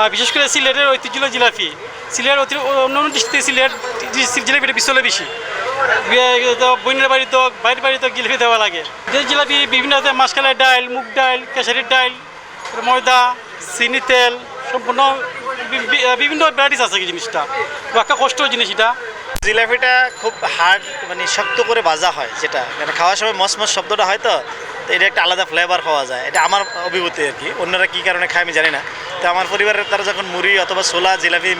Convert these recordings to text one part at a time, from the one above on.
আর বিশেষ করে সিলেটের ঐতিহ্য জিলাপি। সিলেটের অতি অন্য অন্য ডিস্ট্রিক্টে সিলেট জিলাপিটা বিশ্ব হলে বেশি। বইনের বাড়িতে বাইরের বাড়িতে জিলাপি দেওয়া লাগে। যে জিলাপি বিভিন্ন মাসকালের ডাল মুগ ডাল কেশারির ডাল ময়দা, চিনি তেল, সম্পূর্ণ বিভিন্ন ভ্যারাইটিস আছে জিনিসটা। একটা কষ্ট জিনিস এটা। জিলাপিটা খুব হার্ড মানে শক্ত করে ভাজা হয় যেটা। মানে খাওয়ার সময় মস মস শব্দটা হয় তো এটা একটা আলাদা ফ্লেভার পাওয়া যায়। এটা আমার অভিভূতি আর কি। অন্যরা কী কারণে খায় আমি জানি না। তো আমার পরিবারের তারা যখন মুড়ি অথবা ছোলা জিলাপি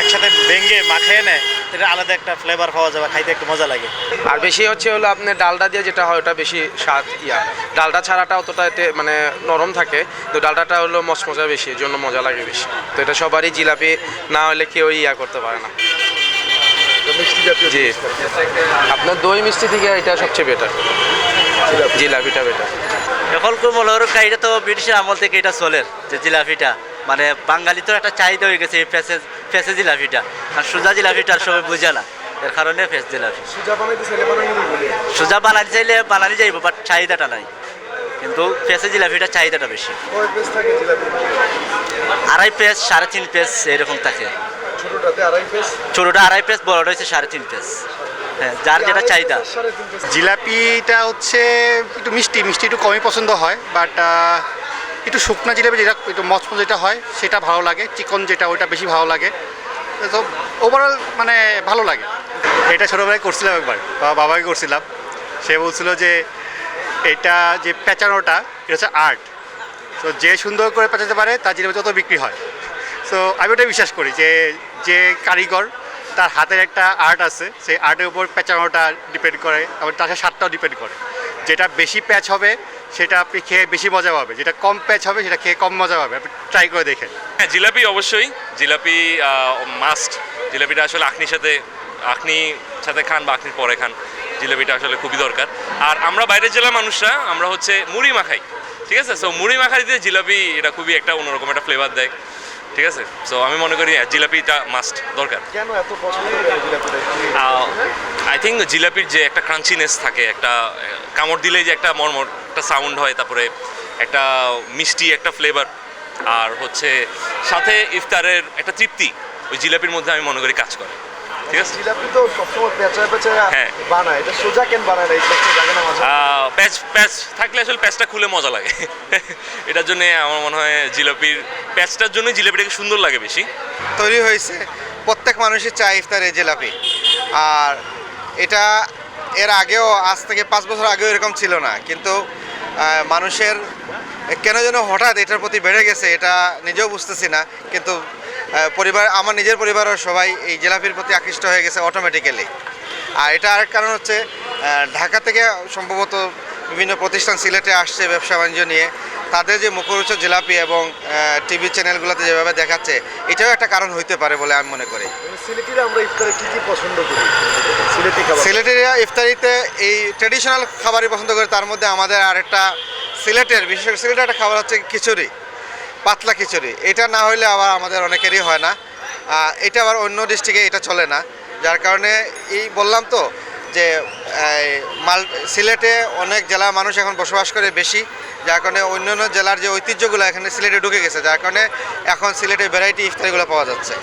একসাথে ভেঙে মাখিয়ে নেয় এটা আলাদা একটা ফ্লেভার পাওয়া যাবে খাইতে একটু মজা লাগে। আর বেশি হচ্ছে হলো আপনার ডালটা দিয়ে যেটা হয় ওটা বেশি স্বাদ ইয়া। ডালটা ছাড়াটা অতটা এতে মানে নরম থাকে তো ডালটাটা হলো মশমজা বেশি এর জন্য মজা লাগে বেশি। তো এটা সবারই জিলাপি না হলে কেউ ইয়া করতে পারে না। জি। আপনার দই মিষ্টি থেকে এটা সবচেয়ে বেটার জিলাপিটা বেটার এখনকার মনে এটা তো ব্রিটিশের আমল থেকে এটা চলে যে জিলাপিটা। মানে বাঙালি তো একটা চাহিদা হয়ে গেছে এই ফেসে ফেসে জিলাপিটা। আর সুজা জিলাপিটা আর সবাই বুঝে না। এর কারণে ফেস জিলাপি। সুজা বানাতে চাইলে বানানি যাইব বাট চাহিদাটা নাই। কিন্তু ফেসে জিলাপিটা চাহিদাটা বেশি। আড়াই পেস সাড়ে তিন পেস এরকম থাকে। ছোটটাতে আড়াই পিস ছোটোটা আড়াই পেস বড়টা হচ্ছে সাড়ে তিন পেস হ্যাঁ যার যেটা চাহিদা। জিলাপিটা হচ্ছে একটু মিষ্টি মিষ্টি একটু কমই পছন্দ হয় বাট একটু শুকনা জিলাপি যেটা, একটু মচমচ যেটা হয়, সেটা ভালো লাগে। চিকন যেটা, ওইটা বেশি ভালো লাগে। তো ওভারঅল মানে ভালো লাগে। এটা ছোটোবেলায় করছিলাম একবার বাবাকে করছিলাম। সে বলছিল যে, এটা যে পেঁচানোটা, এটা হচ্ছে আর্ট। তো যে সুন্দর করে পেঁচাতে পারে, তার জিলাপি তত বিক্রি হয়। সো আমি ওটা বিশ্বাস করি যে যে কারিগর, তার হাতের একটা আর্ট আছে, সেই আর্টের উপর পেঁচানোটা ডিপেন্ড করে আবার তার সাথে স্বাদটাও ডিপেন্ড করে। যেটা বেশি প্যাচ হবে সেটা আপনি খেয়ে বেশি মজা পাবে। যেটা কম প্যাচ হবে সেটা খেয়ে কম মজা পাবে। আপনি ট্রাই করে দেখেন। হ্যাঁ জিলাপি অবশ্যই। জিলাপি মাস্ট জিলাপিটা আসলে আখনির সাথে আখনি সাথে খান বা আখনির পরে খান জিলাপিটা আসলে খুবই দরকার। আর আমরা বাইরের জেলার মানুষরা আমরা হচ্ছে মুড়ি মাখাই। ঠিক আছে? সো মুড়ি মাখাই দিয়ে জিলাপি এটা খুবই একটা অন্যরকম একটা ফ্লেভার দেয়। ঠিক আছে? সো আমি মনে করি হ্যাঁ, জিলাপিটা মাস্ট দরকার। কেন এত পছন্দ আই থিঙ্ক জিলাপির যে একটা ক্রাঞ্চিনেস থাকে একটা কামড় দিলেই যে একটা মর্মর একটা সাউন্ড হয় তারপরে একটা মিষ্টি একটা ফ্লেভার আর হচ্ছে সাথে ইফতারের একটা তৃপ্তি ওই জিলাপির মধ্যে আমি মনে করি কাজ করে। ঠিক আছে? জিলাপি তো সবসময় পেঁচায় পেঁচায় হ্যাঁ। বানায় এটা সোজা কেন বানায় না? এই সবচেয়ে না প্যাচ প্যাচ থাকলে আসলে প্যাচটা খুলে মজা লাগে। এটার জন্য আমার মনে হয় জিলাপির প্যাচটার জন্যই জিলাপিটাকে সুন্দর লাগে বেশি। তৈরি হয়েছে প্রত্যেক মানুষই চায় ইফতারে জিলাপি। আর এটা এর আগেও আজ থেকে পাঁচ বছর আগেও এরকম ছিল না। কিন্তু মানুষের কেন যেন হঠাৎ এটার প্রতি বেড়ে গেছে, এটা নিজেও বুঝতেছি না, কিন্তু পরিবার, আমার নিজের পরিবারের সবাই এই জেলাপির প্রতি আকৃষ্ট হয়ে গেছে অটোমেটিক্যালি আর এটা আরেক কারণ হচ্ছে ঢাকা থেকে সম্ভবত বিভিন্ন প্রতিষ্ঠান সিলেটে আসছে ব্যবসা বাণিজ্য নিয়ে। তাদের যে মুখরোচক জিলাপি এবং টিভি চ্যানেলগুলোতে যেভাবে দেখাচ্ছে এটাও একটা কারণ হইতে পারে বলে আমি মনে করি। মানে সিলেটিরা আমরা ইফতারে কি কি পছন্দ করি? ইফতারিতে এই ট্রেডিশনাল খাবারই পছন্দ করে। তার মধ্যে আমাদের আরেকটা সিলেটের বিশেষ করে সিলেটের একটা খাবার হচ্ছে খিচুড়ি পাতলা খিচুড়ি। এটা না হলে আবার আমাদের অনেকেরই হয় না। এটা আবার অন্য ডিস্ট্রিক্টে এটা চলে না। যার কারণে এই বললাম তো যে মাল, সিলেটে অনেক জেলার মানুষ এখন বসবাস করে বেশি, যার কারণে অন্য অন্য জেলার যে ঐতিহ্যগুলো এখানে সিলেটে ঢুকে গেছে, যার কারণে এখন সিলেটে ভ্যারাইটি ইফতারিগুলো পাওয়া যাচ্ছে।